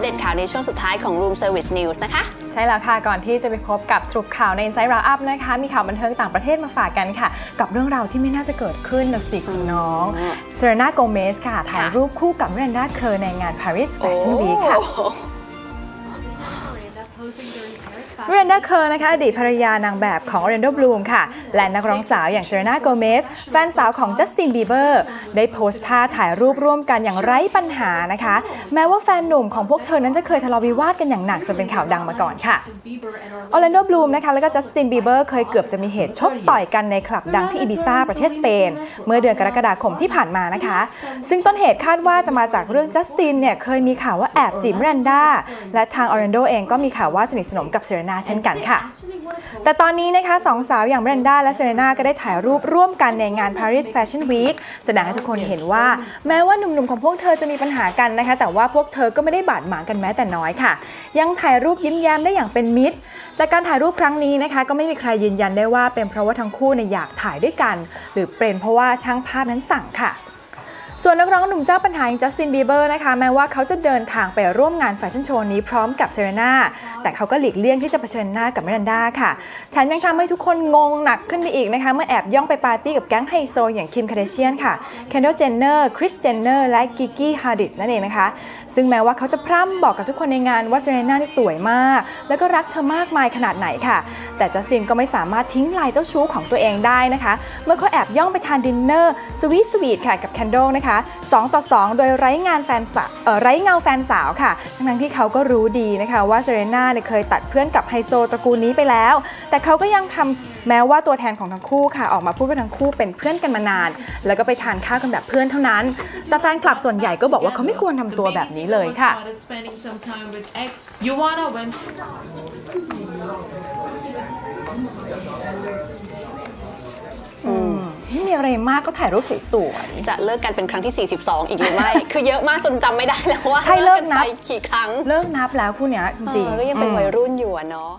เดตข่าวในช่วงสุดท้ายของ Room Service News นะคะ ใช่แล้วค่ะ ก่อนที่จะไปพบกับสรุปข่าวใน Inside Wrap Up นะคะ มีข่าวบันเทิงต่างประเทศมาฝากกันค่ะ กับเรื่องราวที่ไม่น่าจะเกิดขึ้นนะสิคุณน้องอืมเซเรนาโกเมสค่ะถ่ายรูปคู่กับเรนด้าเคอร์ในงาน Paris Fashion Week ค่ะโอ้โห เรนด้าเคอร์นะคะอดีตภรรยานางแบบของ Orlando Bloom ค่ะ และนักร้องสาวอย่างเซเรนาโกเมสแฟนสาวของจัสตินบีเบอร์ได้โพสต์ท่าถ่ายรูปร่วมกันอย่างไร้ปัญหานะคะ แม้ว่าแฟนหนุ่มของพวกเธอนั้นจะเคยทะเลาะวิวาทกันอย่างหนักจนเป็นข่าวดังมาก่อนค่ะออร์แลนโดบลูมนะคะแล้วก็จัสตินบีเบอร์เคยเกือบจะมีเหตุชกต่อยกันในคลับดังที่อิบิซาประเทศสเปน เมื่อเดือนกรกฎาคมที่ผ่านมานะคะ ซึ่งต้นเหตุคาดว่าจะมาจากเรื่องจัสตินเนี่ยเคยมีข่าวว่าแอบจีบแรนด้าและทางออร์แลนโดเองก็มีข่าวว่าสนิทสนมกับเซเรนาเช่นกันค่ะ แต่ตอนนี้นะคะสองสาวอย่างแบรนด้าและเซเรนาก็ได้ถ่ายรูปร่วมกันในงาน Paris Fashion Week แสดงให้ทุกคนเห็นว่า แม้ว่าหนุ่มๆของพวกเธอจะมีปัญหากันนะคะ แต่ว่าพวกเธอก็ไม่ได้บาดหมางกันแม้แต่น้อยค่ะ ยังถ่ายรูปยิ้มแย้มได้อย่างเป็นมิตรแต่การถ่ายรูปครั้งนี้นะคะ ก็ไม่มีใครยืนยันได้ว่าเป็นเพราะว่าทั้งคู่เนี่ยอยากถ่ายด้วยกัน หรือเป็นเพราะว่าช่างภาพนั้นสั่งค่ะ ส่วนนักร้องหนุ่มเจ้าปัญหาอย่างจัสตินบีเบอร์นะคะ แม้ว่าเขาจะเดินทางไปร่วมงานแฟชั่นโชว์นี้พร้อมกับเซเรน่าแต่เขาก็หลีกเลี่ยงที่จะเผชิญหน้ากับมิรันดาค่ะแถมยังทำให้ทุกคนงงหนักขึ้นไปอีกนะคะ เมื่อแอบย่องไปปาร์ตี้กับแก๊งไฮโซอย่างคิมคาเดเชียนค่ะเคนด l เจนเนอร์คริสเจนเนอร์และกิกกี้ฮาดิดนั่นเองนะคะ ซึ่งแม้ว่าเขาจะพร่ำบอกกับทุกคนในงานว่าเซเรน่านี่สวยมาก แล้วก็รักเธอมากมายขนาดไหนค่ะ แต่จัสตินก็ไม่สามารถทิ้งลายเจ้าชู้ของตัวเองได้นะคะ เมื่อเขาแอบย่องไปทานดินเนอร์สวีทสวีทค่ะกับแคนโดนะคะ2 ต่อ 2 โดยไร้งานแฟนสาวไร้เงาแฟนสาวค่ะ ทั้งที่เขาก็รู้ดีนะคะว่าเซเรน่าเนี่ยเคยตัดเพื่อนกับไฮโซตระกูลนี้ไปแล้ว แต่เขาก็ยังทำแม้ว่าตัวแทนของทั้งคู่ค่ะ ออกมาพูดว่าทั้งคู่เป็นเพื่อนกันมานาน แล้วก็ไปทานข้าวกันแบบเพื่อนเท่านั้น แต่แฟนคลับส่วนใหญ่ก็บอกว่าเขาไม่ควรทำตัวแบบนี้เลยค่ะ You wanna win? ไม่มี อะไรมากก็ถ่ายรูปสวยจะเลิกกันเป็นครั้งที่ 42 อีกหรือไม่ คือเยอะมากจนจำไม่ได้แล้วว่าใช่เลิกนับไปกี่ครั้งๆเลิกนับแล้วคู่เนี้ยจเอริงอๆก็ยังเป็นอืมวัยรุ่นอยู่อะเนาะ